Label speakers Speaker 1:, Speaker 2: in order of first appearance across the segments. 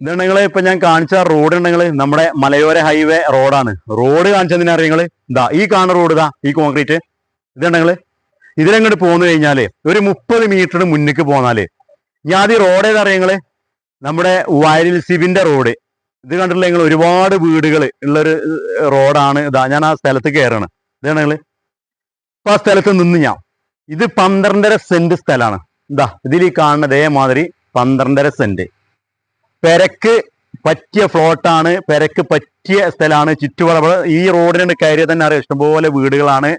Speaker 1: ഇതാണ് നിങ്ങൾ ഇപ്പൊ ഞാൻ കാണിച്ച റോഡ് ഉണ്ടെങ്കിൽ നമ്മുടെ മലയോര ഹൈവേ റോഡാണ് റോഡ് കാണിച്ചതിനെ അറിയങ്ങൾ ഇതാ ഈ കാണുന്ന റോഡ് ഇതാ ഈ കോൺക്രീറ്റ് ഇതുണ്ടെങ്കിൽ ഇതിലങ്ങോട്ട് പോന്നു കഴിഞ്ഞാൽ ഒരു മുപ്പത് മീറ്റർ മുന്നിക്ക് പോന്നാൽ. ഞാൻ ഈ റോഡ് ഏതറിയങ്ങൾ നമ്മുടെ വയലിൽ സിവിന്റെ റോഡ് ഇത് കണ്ടിട്ടില്ല ഒരുപാട് വീടുകൾ ഉള്ളൊരു റോഡാണ് ഇതാ ഞാൻ ആ സ്ഥലത്ത് കയറണം ഇതാണെങ്കിൽ അപ്പൊ ആ സ്ഥലത്ത് നിന്ന് ഞാൻ. ഇത് പന്ത്രണ്ടര സെന്റ് സ്ഥലമാണ് ഇതാ ഇതിൽ ഈ കാണുന്ന അതേമാതിരി പന്ത്രണ്ടര സെന്റ് പെരക്ക് പറ്റിയ ഫ്ലോട്ടാണ്. പെരക്ക് പറ്റിയ സ്ഥലമാണ്. ചുറ്റുവളവ്. ഈ റോഡിന് കയറിയ തന്നെ അറിയാം. ഇഷ്ടംപോലെ വീടുകളാണ്.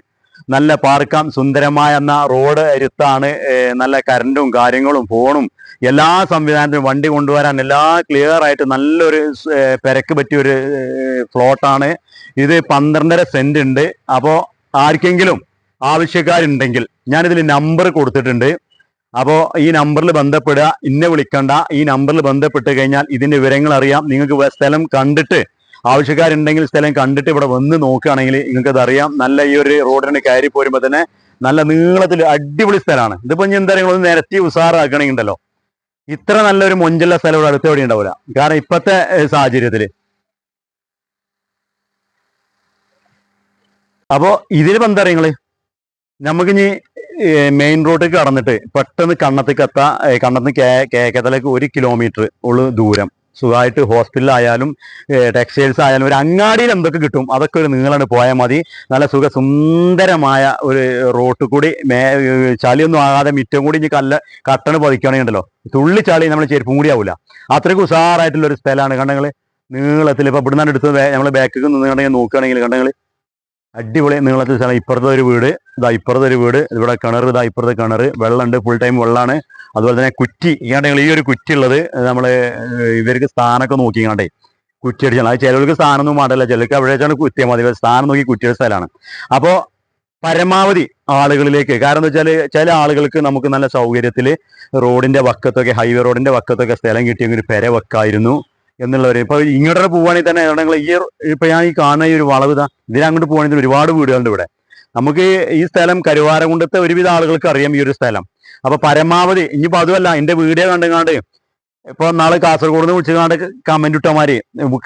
Speaker 1: നല്ല പാർക്കാം. സുന്ദരമായ എന്ന റോഡ് അരുത്താണ് നല്ല കരണ്ടും കാര്യങ്ങളും ഫോണും എല്ലാ സംവിധാനത്തിനും വണ്ടി കൊണ്ടുവരാൻ എല്ലാ ക്ലിയർ ആയിട്ട് നല്ലൊരു പെരക്ക് പറ്റിയ ഒരു ഫ്ലോട്ടാണ്. ഇത് പന്ത്രണ്ടര സെന്റ് ഉണ്ട്. അപ്പോൾ ആർക്കെങ്കിലും ആവശ്യക്കാരുണ്ടെങ്കിൽ ഞാനിതിൽ നമ്പർ കൊടുത്തിട്ടുണ്ട്. അപ്പോൾ ഈ നമ്പറിൽ ബന്ധപ്പെടുക. ഇന്നെ വിളിക്കണ്ട. ഈ നമ്പറിൽ ബന്ധപ്പെട്ട് കഴിഞ്ഞാൽ ഇതിന്റെ വിവരങ്ങൾ അറിയാം. നിങ്ങൾക്ക് സ്ഥലം കണ്ടിട്ട് ആവശ്യക്കാരുണ്ടെങ്കിൽ സ്ഥലം കണ്ടിട്ട് ഇവിടെ വന്ന് നോക്കുകയാണെങ്കിൽ നിങ്ങൾക്ക് അറിയാം. നല്ല ഈ ഒരു റോഡിന് കയറി പോരുമ്പോൾ തന്നെ നല്ല നീളത്തിൽ അടിപൊളി സ്ഥലമാണ്. ഇതിപ്പോ ഇനി എന്താ പറയുക? നിരത്തി ഉസാറാക്കണമെങ്കിൽ ഉണ്ടല്ലോ ഇത്ര നല്ലൊരു മൊഞ്ചുള്ള സ്ഥലം ഇവിടെ അടുത്ത് എവിടെ ഉണ്ടാവില്ല കാരണം ഇപ്പത്തെ സാഹചര്യത്തിൽ സാഹചര്യത്തിൽ. അപ്പോ ഇതിന് എന്താ നിങ്ങൾ? നമുക്കിനി മെയിൻ റോഡിലേക്ക് കടന്നിട്ട് പെട്ടെന്ന് കണ്ണത്തേക്ക് എത്താ കണ്ണത്തിന് കേക്കത്തിലേക്ക് ഒരു കിലോമീറ്റർ ഉള്ള ദൂരം. സുഖമായിട്ട് ഹോസ്പിറ്റലായാലും ടെക്സ്റ്റൈൽസ് ആയാലും ഒരു അങ്ങാടിയിൽ എന്തൊക്കെ കിട്ടും അതൊക്കെ ഒരു നീളാണ് പോയാൽ മതി. നല്ല സുഖ സുന്ദരമായ ഒരു റോട്ട് കൂടി മേ ചളിയൊന്നും ആകാതെ മിറ്റം കൂടി ഇനി കല്ല കട്ടണ് പതിക്കുകയാണെങ്കിൽ ഉണ്ടല്ലോ തുള്ളി ചളി നമ്മൾ ചെരുപ്പും കൂടി ആവില്ല അത്രയ്ക്ക് ഉഷാറായിട്ടുള്ള ഒരു സ്ഥലമാണ് കണ്ടെങ്കിൽ നീളത്തിൽ ഇപ്പൊ ഇവിടുന്നാണ് എടുത്ത് നമ്മൾ ബാക്കിൽ നിന്നുകണ്ടെങ്കിൽ നോക്കുകയാണെങ്കിൽ കണ്ടങ്ങൾ അടിപൊളി നീളത്തിൽ സ്ഥലം. ഇപ്പുറത്തെ ഒരു വീട്. ഇതാ ഇപ്പുറത്തെ ഒരു വീട്. ഇവിടെ കിണർ. ഇതാ ഇപ്പുറത്തെ കിണർ. വെള്ളമുണ്ട്. ഫുൾ ടൈം വെള്ളമാണ് അതുപോലെ തന്നെ കുറ്റി. ഇങ്ങാണ്ടെങ്കിൽ ഈ ഒരു കുറ്റി ഉള്ളത് നമ്മൾ ഇവർക്ക് സ്ഥാനമൊക്കെ നോക്കിങ്ങാണ്ടേ കുറ്റി അടിച്ചാണ് അത് ചിലവർക്ക് സ്ഥാനമൊന്നും മാറ്റല്ല ചിലർക്ക് അവിടെ വെച്ചാണ് കുത്തിയാൽ മതി. സ്ഥാനം നോക്കി കുറ്റിയുടെ സ്ഥലമാണ്. അപ്പോൾ പരമാവധി ആളുകളിലേക്ക് കാരണം എന്താ വെച്ചാൽ ചില ആളുകൾക്ക് നമുക്ക് നല്ല സൗകര്യത്തിൽ റോഡിന്റെ വക്കത്തൊക്കെ ഹൈവേ റോഡിന്റെ വക്കത്തൊക്കെ സ്ഥലം കിട്ടിയെങ്കിൽ ഒരു പെര വെക്കായിരുന്നു. എന്നുള്ളവർ ഇപ്പൊ ഇങ്ങോട്ട് പോവുകയാണെങ്കിൽ തന്നെ ഞങ്ങൾ ഈ ഇപ്പൊ ഞാൻ ഈ കാണുന്ന ഈ ഒരു വളവ് ഇതാ ഇതിനങ്ങോട്ട് പോകണമെങ്കിൽ ഒരുപാട് വീടുകളുണ്ട് ഇവിടെ. നമുക്ക് ഈ സ്ഥലം കരുവാരകുണ്ടത്തെ ഒരുവിധ ആളുകൾക്ക് അറിയാം ഈ ഒരു സ്ഥലം. അപ്പൊ പരമാവധി ഇനിയിപ്പോ അതുമല്ല എന്റെ വീഡിയോ കണ്ടുകാണ്ട് ഇപ്പൊ നാളെ കാസർഗോഡ് നിന്ന് വിളിച്ചുകാണ്ട് കമന്റ് ഇട്ടമാര്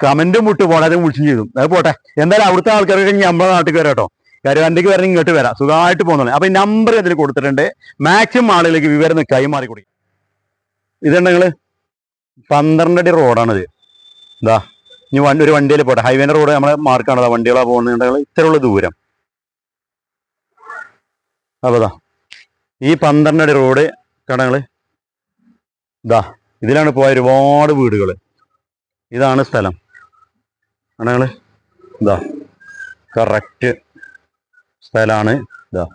Speaker 1: കമന്റും വിട്ടു പോണതും വിളിച്ചും ചെയ്തു. അത് പോട്ടെ. എന്തായാലും അവിടുത്തെ ആൾക്കാർക്ക് ഇനി നമ്മുടെ നാട്ടിൽ വരാം കേട്ടോ. കരുവാന്റെക്ക് വരണം ഇങ്ങോട്ട് വരാം. സുഖമായിട്ട് പോകുന്നത് അപ്പൊ നമ്പർ ഇതിൽ കൊടുത്തിട്ടുണ്ട്. മാക്സിമം ആളുകളിലേക്ക് വിവരം കൈമാറി കൊടുക്കും ഇതുണ്ടെങ്കിൽ പന്ത്രണ്ടടി റോഡാണിത് ഇതാ ഇനി വണ്ടി ഒരു വണ്ടിയിൽ പോട്ടെ. ഹൈവേ റോഡ് നമ്മളെ മാർക്കാണ് വണ്ടികളാ പോകുന്നുണ്ടെങ്കിൽ ഇത്രയുള്ള ദൂരം. അപ്പതാ ഈ പന്ത്രണ്ടടി റോഡ് കടകൾ ഇതാ ഇതിലാണ് പോയ ഒരുപാട് വീടുകൾ ഇതാണ് സ്ഥലം. കടകൾ ഇതാ കറക്റ്റ് സ്ഥലമാണ് ഇതാ